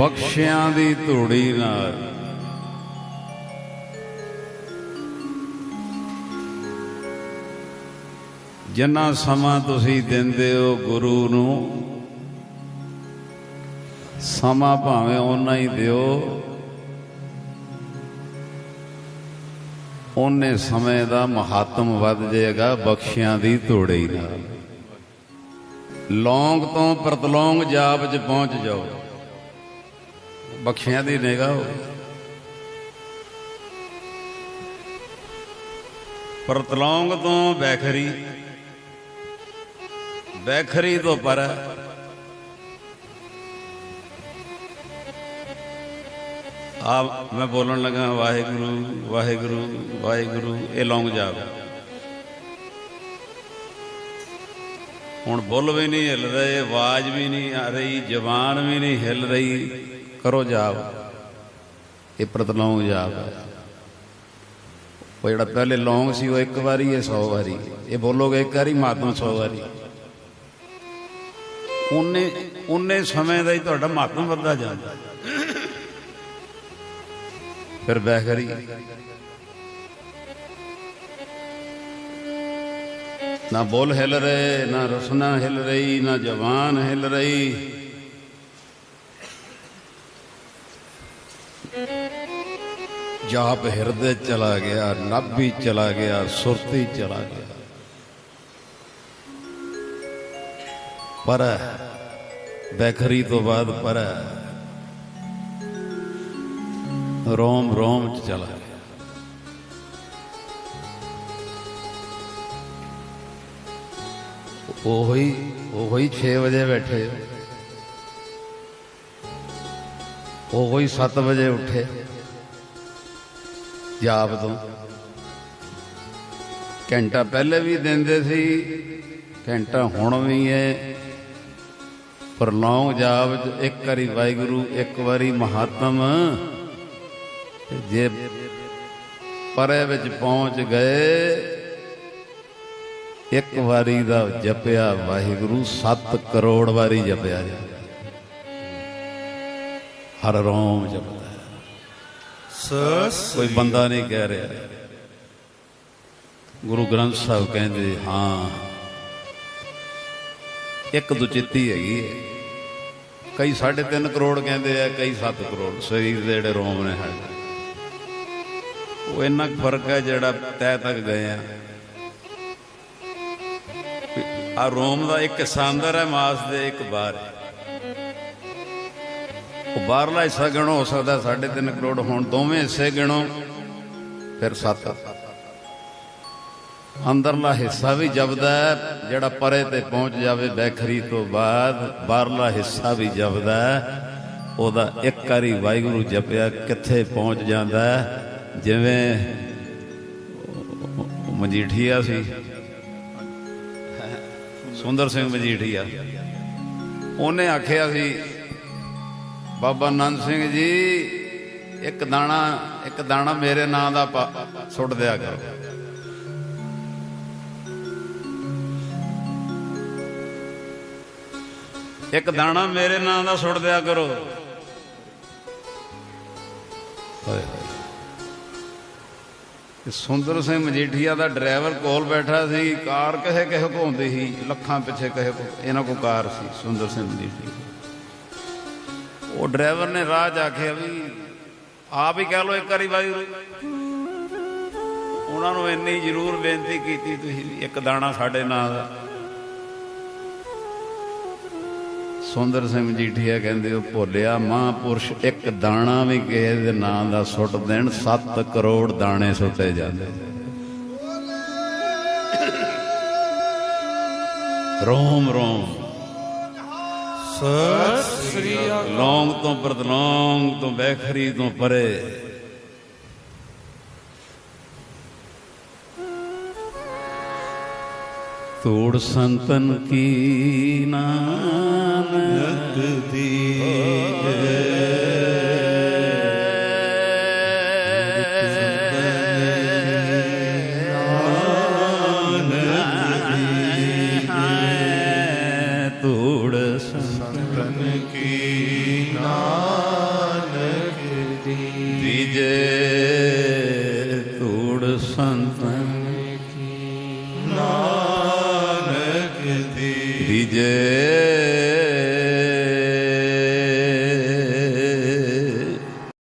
ਬਖਸ਼ਿਆਂ ਦੀ ਧੂੜੀ ਨਾਲ। ਜਿੰਨਾ ਸਮਾਂ ਤੁਸੀਂ ਦਿੰਦੇ ਹੋ ਗੁਰੂ ਨੂੰ, ਸਮਾਂ ਭਾਵੇਂ ਓਨਾ ਹੀ ਦਿਓ ਉਹਨੇ ਸਮੇਂ ਦਾ ਮਹੱਤਮ ਵੱਧ ਜਾਏਗਾ ਬਖਸ਼ਿਆਂ ਦੀ ਧੂੜੀ ਨਾਲ। ਲੌਂਗ ਤੋਂ ਪ੍ਰਤਲੌਂਗ ਜਾਪ 'ਚ ਪਹੁੰਚ ਜਾਓ। ਬਖਸ਼ਿਆਂ ਦੀ ਨਿਗਾਹ ਹੋ ਪ੍ਰਤਲੌਂਗ ਤੋਂ ਬੈਖਰੀ ਬੈਖਰੀ ਤੋਂ ਪਰ। ਆ ਮੈਂ ਬੋਲਣ ਲੱਗਾ, ਵਾਹਿਗੁਰੂ ਵਾਹਿਗੁਰੂ ਵਾਹਿਗੁਰੂ, ਇਹ ਲੌਂਗ ਜਾਪ। ਹੁਣ ਬੁੱਲ ਵੀ ਨਹੀਂ ਹਿੱਲ ਰਹੇ, ਆਵਾਜ਼ ਵੀ ਨਹੀਂ ਆ ਰਹੀ, ਜ਼ਬਾਨ ਵੀ ਨਹੀਂ ਹਿੱਲ ਰਹੀ। ਕਰੋ ਜਾਪ। ਇਹ ਪ੍ਰਤਲੌਂਗ ਜਾਪ ਹੈ। ਉਹ ਜਿਹੜਾ ਪਹਿਲੇ ਲੌਂਗ ਸੀ, ਉਹ ਇੱਕ ਵਾਰੀ ਹੈ 100 ਵਾਰੀ। ਇਹ ਬੋਲੋਗੇ ਇੱਕ ਵਾਰੀ ਮਾਤਮ 100 ਵਾਰੀ। ਉਹਨੇ ਉਹਨੇ ਸਮੇਂ ਦਾ ਹੀ ਤੁਹਾਡਾ ਮਾਤਮ ਵੱਧਦਾ ਜਾਂਦਾ। ਫਿਰ ਬਹਿਕਰੀ ਨਾ ਬੋਲ ਹਿਲ ਰਹੇ, ਨਾ ਰਸਨਾ ਹਿਲ ਰਹੀ, ਨਾ ਜਵਾਨ ਹਿਲ ਰਹੀ। ਜਾਪ ਹਿਰਦੇ ਚਲਾ ਗਿਆ, ਨਾਭੀ ਚਲਾ ਗਿਆ, ਸੁਰਤੀ ਚਲਾ ਗਿਆ। ਪਰ ਬੈਖਰੀ ਤੋਂ ਬਾਅਦ ਪਰ ਰੋਮ ਰੋਮ ਚ ਚਲਾ ਗਿਆ। ਉਹੀ ਉਹੀ 6 ਵਜੇ ਬੈਠੇ। ਉਹ ਕੋਈ 7 ਵਜੇ ਉੱਠੇ। ਜਾਪ ਤੋਂ। ਘੰਟਾ ਪਹਿਲੇ ਵੀ ਦਿੰਦੇ ਸੀ, ਘੰਟਾ ਹੁਣ ਵੀ ਹੈ ਪਰ ਲੌਂਗ ਜਾਪ ਚ ਇੱਕ ਵਾਰੀ ਵਾਹਿਗੁਰੂ, ਇੱਕ ਵਾਰੀ ਮਹਾਤਮ। ਜੇ ਪਰੇ ਵਿੱਚ ਪਹੁੰਚ ਗਏ, ਇੱਕ ਵਾਰੀ ਦਾ ਜਪਿਆ ਵਾਹਿਗੁਰੂ 7 ਕਰੋੜ ਵਾਰੀ ਜਪਿਆ ਜਾਂਦਾ ਹਰ ਰੋਮ ਜਪਦਾ ਹੈ। ਸਸ ਕੋਈ ਬੰਦਾ ਨਹੀਂ ਕਹਿ ਰਿਹਾ। ਗੁਰੂ ਗ੍ਰੰਥ ਸਾਹਿਬ ਕਹਿੰਦੇ ਹਾਂ। ਇੱਕ ਦੁਚਿੱਤੀ ਹੈਗੀ ਹੈ। ਕਈ 3.5 ਕਰੋੜ ਕਹਿੰਦੇ ਆ ਕਈ 7 ਕਰੋੜ। ਸਰੀਰ ਦੇ ਜਿਹੜੇ ਰੋਮ ਨੇ ਹੈ ਉਹ ਇੰਨਾ ਕੁ ਫ਼ਰਕ ਹੈ ਜਿਹੜਾ ਤੈ ਤੱਕ ਗਏ ਆ। ਆ ਰੋਮ ਦਾ ਇੱਕ ਹਿੱਸਾ ਅੰਦਰ ਹੈ ਮਾਸ ਦੇ ਇੱਕ ਬਾਹਰ ਹੈ। ਉਹ ਬਾਹਰਲਾ ਹਿੱਸਾ ਗਿਣੋ, ਹੋ ਸਕਦਾ 3.5 ਕਰੋੜ ਹੋਣ, ਦੋਵੇਂ ਹਿੱਸੇ ਗਿਣੋ, ਫਿਰ 7 ਅੰਦਰਲਾ ਹਿੱਸਾ ਵੀ ਜਪਦਾ ਜਿਹੜਾ ਪਰੇ ਤੇ ਪਹੁੰਚ ਜਾਵੇ ਬੈਖਰੀ ਤੋਂ ਬਾਅਦ ਬਾਹਰਲਾ ਹਿੱਸਾ ਵੀ ਜਪਦਾ ਉਹਦਾ ਇੱਕ ਵਾਰੀ ਵਾਹਿਗੁਰੂ ਜਪਿਆ, ਕਿੱਥੇ ਪਹੁੰਚ ਜਾਂਦਾ ਜਿਵੇਂ ਮਜੀਠੀਆ ਸੀ। ਸੁੰਦਰ ਸਿੰਘ ਮਜੀਠੀਆ। ਉਹਨੇ ਆਖਿਆ ਸੀ ਬਾਬਾ ਨੰਦ ਸਿੰਘ ਜੀ, ਇੱਕ ਦਾਣਾ ਇੱਕ ਦਾਣਾ ਮੇਰੇ ਨਾਂ ਦਾ ਸੁੱਟ ਦਿਆ ਕਰੋ। ਇੱਕ ਦਾਣਾ ਮੇਰੇ ਨਾਂ ਦਾ ਸੁੱਟ ਦਿਆ ਕਰੋ। ਹਾਏ ਹਾਏ। ਸੁੰਦਰ ਸਿੰਘ ਮਜੀਠੀਆ ਦਾ ਡਰਾਈਵਰ ਕੋਲ ਬੈਠਾ ਸੀ, ਕਾਰ ਕਿਸੇ ਕਿਸੇ ਕੋ ਸੀ, ਲੱਖਾਂ ਪਿੱਛੇ ਕਹੇ ਇਹਨਾਂ ਕੋ ਕਾਰ ਸੀ, ਸੁੰਦਰ ਸਿੰਘ ਮਜੀਠੀਆ। ਉਹ ਡਰਾਈਵਰ ਨੇ ਰਾਹ 'ਚ ਆਖਿਆ ਵੀ ਆਪ ਹੀ ਕਹਿ ਲੋ ਇੱਕ ਵਾਰੀ ਵਾਹਿਗੁਰੂ ਉਹਨਾਂ ਨੂੰ ਇੰਨੀ ਜ਼ਰੂਰ ਬੇਨਤੀ ਕੀਤੀ ਤੁਸੀਂ ਵੀ ਇੱਕ ਦਾਣਾ ਸਾਡੇ ਨਾਲ। ਦਾ ਸੁੰਦਰ ਸਿੰਘ ਮਜੀਠੀਆ ਕਹਿੰਦੇ ਉਹ ਭੋਲਿਆ ਮਹਾਂਪੁਰਸ਼ ਇੱਕ ਦਾਣਾ ਵੀ ਕਿਸੇ ਦੇ ਨਾਂ ਦਾ ਸੁੱਟ ਦੇਣ 7 ਕਰੋੜ ਦਾਣੇ ਸੁੱਟੇ ਜਾਂਦੇ। ਰੋਮ ਰੋਮ। ਸਸ ਸ੍ਰੀ ਅਕਾਲ। ਲੌਂਗ ਤੋਂ ਪ੍ਰਤਲੌਂਗ ਤੋਂ ਬੈਖਰੀ ਤੋਂ ਪਰੇ। ਤੋੜ ਸੰਤਨ ਕੀ ਨਾਨਕ ਦੀ ਤੋੜ ਸੰਤਨ ਕੀ ਨਾਨ ਦੀ। ਦੀਜੇ ਧੂੜ ਕੀ ਨਾਨਕ ਦੀ।